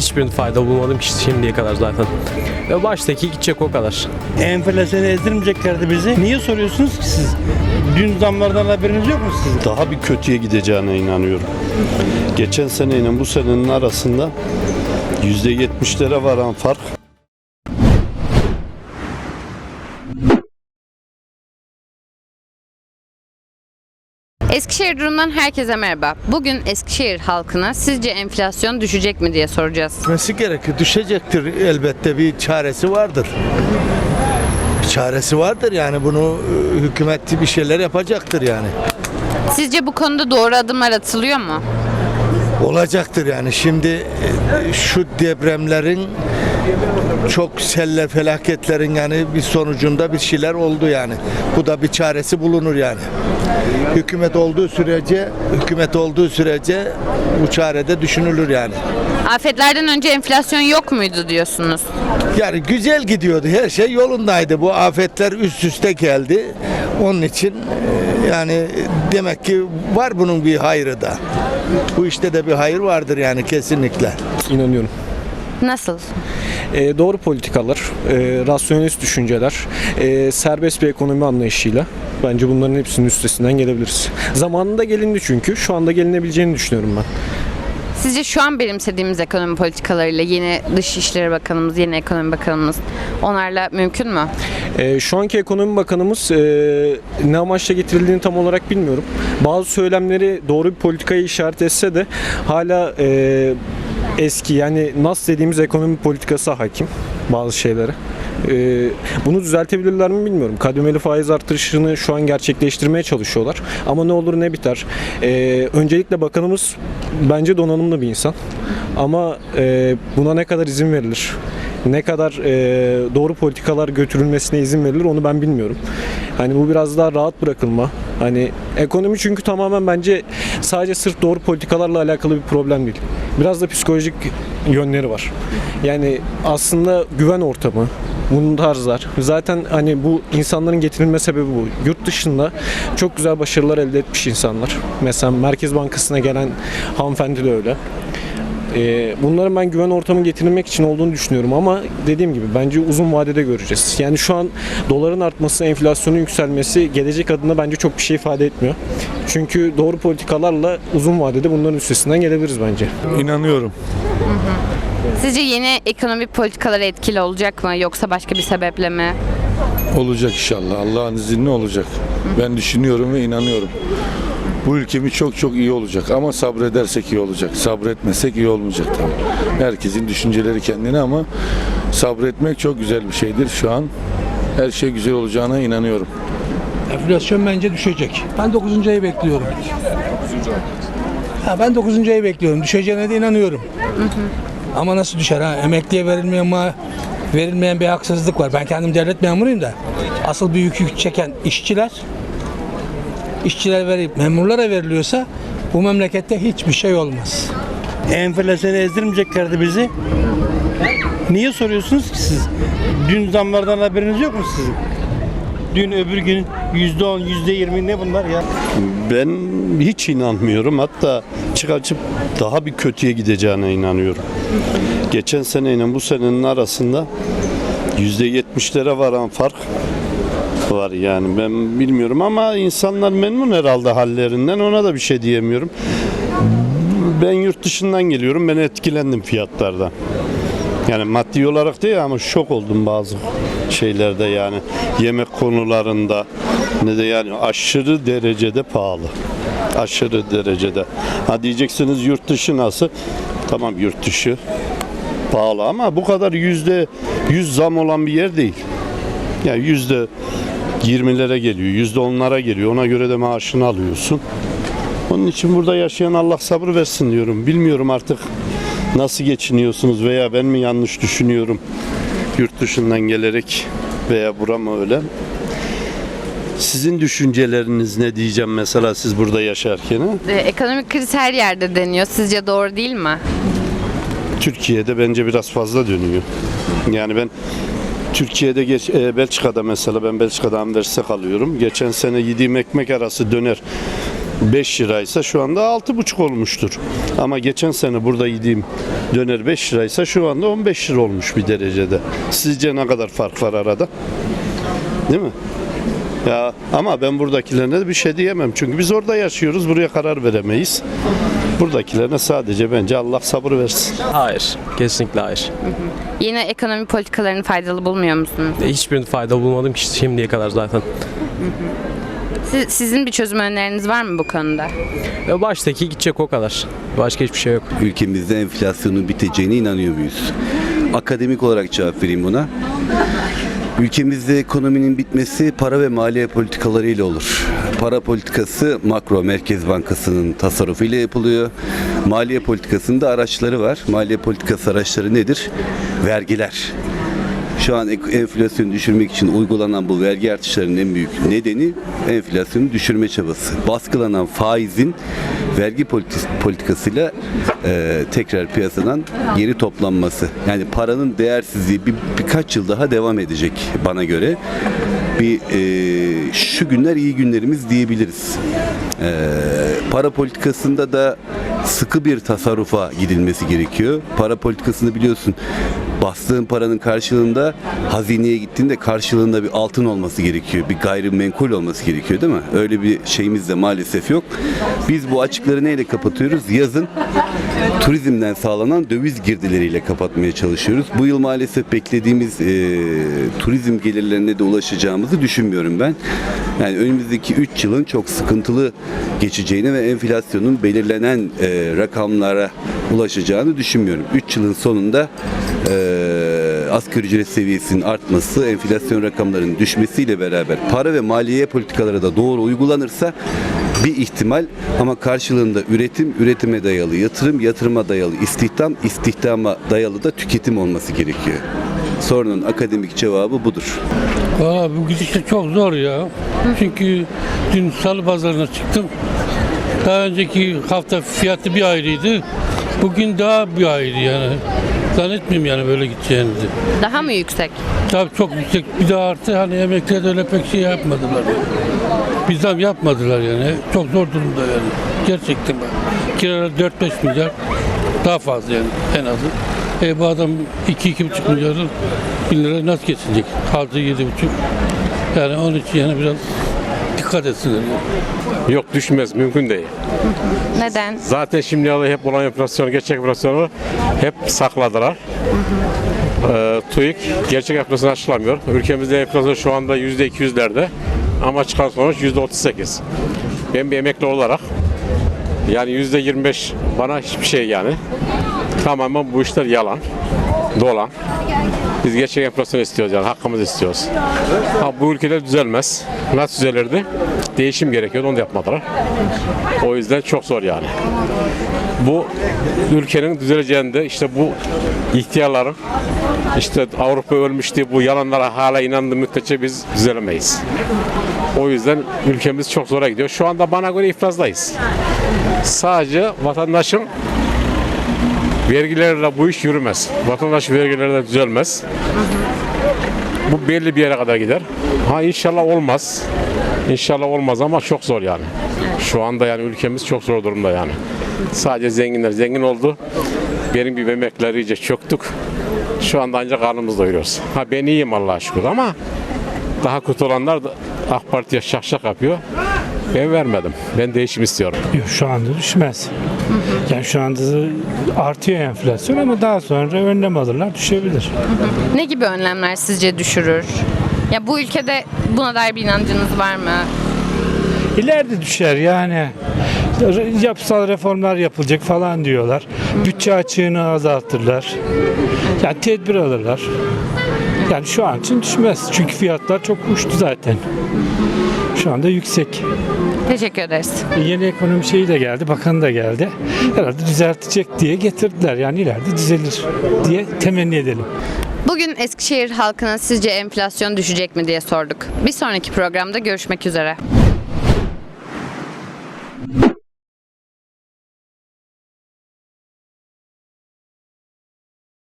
hiçbirini fayda bulmadım ki şimdiye kadar zaten. Ve baştaki gidecek o kadar. Enflasyonu ezdirmeyeceklerdi bizi. Niye soruyorsunuz ki siz? Dün zamlardan haberiniz yok mu sizin? daha bir kötüye gideceğine inanıyorum. Geçen seneyle bu senenin arasında %70'lere varan fark Eskişehir Durum'dan herkese merhaba. Bugün Eskişehir halkına sizce enflasyon düşecek mi diye soracağız. Düşmesi gerekir. Düşecektir elbette bir çaresi vardır. Bir çaresi vardır yani bunu e, hükümet bir şeyler yapacaktır yani. Sizce bu konuda doğru adımlar atılıyor mu? Olacaktır yani. Şimdi e, şu depremlerin çok seller felaketlerin yani bir sonucunda bir şeyler oldu yani. Bu da bir çaresi bulunur yani. Hükümet olduğu sürece hükümet olduğu sürece bu çarede düşünülür yani. Afetlerden önce enflasyon yok muydu diyorsunuz? Yani güzel gidiyordu. Her şey yolundaydı. Bu afetler üst üste geldi. Onun için e, yani demek ki var bunun bir hayrı da. Bu işte de bir hayır vardır yani kesinlikle. İnanıyorum. Nasıl? Ee, doğru politikalar, e, rasyonelist düşünceler, e, serbest bir ekonomi anlayışıyla bence bunların hepsinin üstesinden gelebiliriz. Zamanında gelindi çünkü. Şu anda gelinebileceğini düşünüyorum ben. Sizce şu an benimsediğimiz ekonomi politikalarıyla yeni Dışişleri Bakanımız, yeni Ekonomi Bakanımız onlarla mümkün mü? Ee, şu anki ekonomi bakanımız e, ne amaçla getirildiğini tam olarak bilmiyorum. Bazı söylemleri doğru bir politikayı işaret etse de hala e, eski yani NAS dediğimiz ekonomi politikası hakim bazı şeylere. Ee, bunu düzeltebilirler mi bilmiyorum. Kademeli faiz artırışını şu an gerçekleştirmeye çalışıyorlar. Ama ne olur ne biter. Ee, öncelikle bakanımız bence donanımlı bir insan. Ama e, buna ne kadar izin verilir? Ne kadar e, doğru politikalar götürülmesine izin verilir onu ben bilmiyorum. Hani bu biraz daha rahat bırakılma. Hani ekonomi çünkü tamamen bence sadece sırf doğru politikalarla alakalı bir problem değil. Biraz da psikolojik yönleri var. Yani aslında güven ortamı, bunun tarzlar. Zaten hani bu insanların getirilme sebebi bu. Yurt dışında çok güzel başarılar elde etmiş insanlar. Mesela Merkez Bankası'na gelen hanımefendi de öyle. Ee, bunların ben güven ortamı getirilmek için olduğunu düşünüyorum ama dediğim gibi bence uzun vadede göreceğiz. Yani şu an doların artması, enflasyonun yükselmesi gelecek adına bence çok bir şey ifade etmiyor. Çünkü doğru politikalarla uzun vadede bunların üstesinden gelebiliriz bence. İnanıyorum. Sizce yeni ekonomi politikaları etkili olacak mı yoksa başka bir sebeple mi? Olacak inşallah. Allah'ın izniyle olacak. Ben düşünüyorum ve inanıyorum. Bu ülkemiz çok çok iyi olacak ama sabredersek iyi olacak. Sabretmesek iyi olmayacak tabii. Herkesin düşünceleri kendine ama sabretmek çok güzel bir şeydir şu an. Her şey güzel olacağına inanıyorum. Enflasyon bence düşecek. Ben 9. ayı bekliyorum. Ha, ben 9. ayı bekliyorum. Düşeceğine de inanıyorum. Ama nasıl düşer ha? Emekliye verilmeyen ma verilmeyen bir haksızlık var. Ben kendim devlet memuruyum da. Asıl büyük yük çeken işçiler. İşçiler verip memurlara veriliyorsa bu memlekette hiçbir şey olmaz. Enflasyonu ezdirmeyeceklerdi bizi. Niye soruyorsunuz ki siz? Dün zamlardan haberiniz yok mu sizin? Dün öbür gün yüzde on, yüzde yirmi ne bunlar ya? ben hiç inanmıyorum. Hatta çıkacıp daha bir kötüye gideceğine inanıyorum. Geçen seneyle bu senenin arasında %70'lere varan fark var yani ben bilmiyorum ama insanlar memnun herhalde hallerinden ona da bir şey diyemiyorum. Ben yurt dışından geliyorum ben etkilendim fiyatlardan. Yani maddi olarak değil ama şok oldum bazı şeylerde yani yemek konularında ne de yani aşırı derecede pahalı. Aşırı derecede. Ha diyeceksiniz yurt dışı nasıl? Tamam yurt dışı pahalı ama bu kadar yüzde yüz zam olan bir yer değil. Yani yüzde 20'lere geliyor, yüzde onlara geliyor. Ona göre de maaşını alıyorsun. Onun için burada yaşayan Allah sabır versin diyorum. Bilmiyorum artık nasıl geçiniyorsunuz veya ben mi yanlış düşünüyorum yurt dışından gelerek veya bura mı öyle. Sizin düşünceleriniz ne diyeceğim mesela siz burada yaşarken? ha? Ee, ekonomik kriz her yerde deniyor. Sizce doğru değil mi? Türkiye'de bence biraz fazla dönüyor. Yani ben Türkiye'de geç, e, Belçika'da mesela ben Belçika'da Anvers'te kalıyorum. Geçen sene yediğim ekmek arası döner 5 liraysa şu anda 6,5 olmuştur. Ama geçen sene burada yediğim Döner 5 liraysa şu anda 15 lira olmuş bir derecede. Sizce ne kadar fark var arada? Değil mi? Ya ama ben buradakilerine bir şey diyemem. Çünkü biz orada yaşıyoruz. Buraya karar veremeyiz. Buradakilerine sadece bence Allah sabır versin. Hayır. Kesinlikle hayır. Yeni ekonomi politikalarını faydalı bulmuyor musunuz? Hiçbirini fayda bulmadım ki şimdiye kadar zaten. Siz- sizin bir çözüm öneriniz var mı bu konuda? Ve baştaki gidecek o kadar. Başka hiçbir şey yok. ülkemizde enflasyonun biteceğine inanıyor muyuz? Akademik olarak cevap vereyim buna. Ülkemizde ekonominin bitmesi para ve maliye politikalarıyla olur. Para politikası makro Merkez Bankası'nın tasarrufuyla yapılıyor. Maliye politikasında araçları var. Maliye politikası araçları nedir? Vergiler. Şu an enflasyonu düşürmek için uygulanan bu vergi artışlarının en büyük nedeni enflasyonu düşürme çabası. Baskılanan faizin vergi politi- politikasıyla e, tekrar piyasadan geri toplanması. Yani paranın değersizliği bir, birkaç yıl daha devam edecek bana göre. Bir e, şu günler iyi günlerimiz diyebiliriz. E, para politikasında da sıkı bir tasarrufa gidilmesi gerekiyor. Para politikasını biliyorsun bastığın paranın karşılığında hazineye gittiğinde karşılığında bir altın olması gerekiyor. Bir gayrimenkul olması gerekiyor değil mi? Öyle bir şeyimiz de maalesef yok. Biz bu açıkları neyle kapatıyoruz? Yazın turizmden sağlanan döviz girdileriyle kapatmaya çalışıyoruz. Bu yıl maalesef beklediğimiz e, turizm gelirlerine de ulaşacağımızı düşünmüyorum ben. Yani önümüzdeki 3 yılın çok sıkıntılı geçeceğini ve enflasyonun belirlenen e, rakamlara ulaşacağını düşünmüyorum. 3 yılın sonunda e, asgari ücret seviyesinin artması, enflasyon rakamlarının düşmesiyle beraber para ve maliye politikaları da doğru uygulanırsa bir ihtimal ama karşılığında üretim, üretime dayalı yatırım, yatırıma dayalı istihdam, istihdama dayalı da tüketim olması gerekiyor. Sorunun akademik cevabı budur. Valla bu gidişte çok zor ya. Çünkü dün salı pazarına çıktım. Daha önceki hafta fiyatı bir ayrıydı. Bugün daha bir ayrı yani. Zannetmiyorum yani böyle gideceğinizi. Daha mı yüksek? Tabii çok yüksek bir de artı hani emekliler de öyle pek şey yapmadılar. Bir zam yapmadılar yani. Çok zor durumda yani. Gerçekten bak. Kiralar 4-5 milyar daha fazla yani en azı. E bu adam 2-2,5 milyar bin lira nasıl geçinecek? Harcı 7,5. Yani onun için yani biraz dikkat. Yani. Yok düşmez mümkün değil. Neden? Zaten şimdiye kadar hep olan enflasyonu, gerçek enflasyonu hep sakladılar. Ee, TÜİK gerçek enflasyon açıklamıyor. Ülkemizde enflasyon şu anda %200'lerde ama çıkan sonuç %38. Ben bir emekli olarak yani %25 bana hiçbir şey yani. Tamamen bu işler yalan, dolan. Biz gerçek enflasyon istiyoruz yani hakkımızı istiyoruz. Ha, bu ülkede düzelmez. Nasıl düzelirdi? Değişim gerekiyordu onu da yapmadılar. O yüzden çok zor yani. Bu ülkenin düzeleceğinde işte bu ihtiyarların işte Avrupa ölmüştü bu yalanlara hala inandığı müddetçe biz düzelemeyiz. O yüzden ülkemiz çok zora gidiyor. Şu anda bana göre iflazdayız. Sadece vatandaşın vergilerle bu iş yürümez. Vatandaş vergilerle düzelmez. Bu belli bir yere kadar gider. Ha inşallah olmaz. İnşallah olmaz ama çok zor yani. Şu anda yani ülkemiz çok zor durumda yani. Sadece zenginler zengin oldu. Benim gibi emekliler iyice çöktük. Şu anda ancak karnımızı doyuruyoruz. Ha ben iyiyim Allah'a şükür ama daha kötü olanlar da AK Parti'ye şak şak yapıyor. Ben vermedim. Ben değişim istiyorum. Yok şu anda düşmez. Yani şu anda artıyor enflasyon ama daha sonra önlem alırlar düşebilir. Ne gibi önlemler sizce düşürür? Ya bu ülkede buna dair bir inancınız var mı? İleride düşer yani. Yapısal reformlar yapılacak falan diyorlar. Bütçe açığını azaltırlar. Yani tedbir alırlar. Yani şu an için düşmez. Çünkü fiyatlar çok uçtu zaten. Şu anda yüksek. Teşekkür ederiz. Yeni ekonomi şeyi de geldi, bakan da geldi. Herhalde düzeltecek diye getirdiler. Yani ileride düzelir diye temenni edelim. Bugün Eskişehir halkına sizce enflasyon düşecek mi diye sorduk. Bir sonraki programda görüşmek üzere.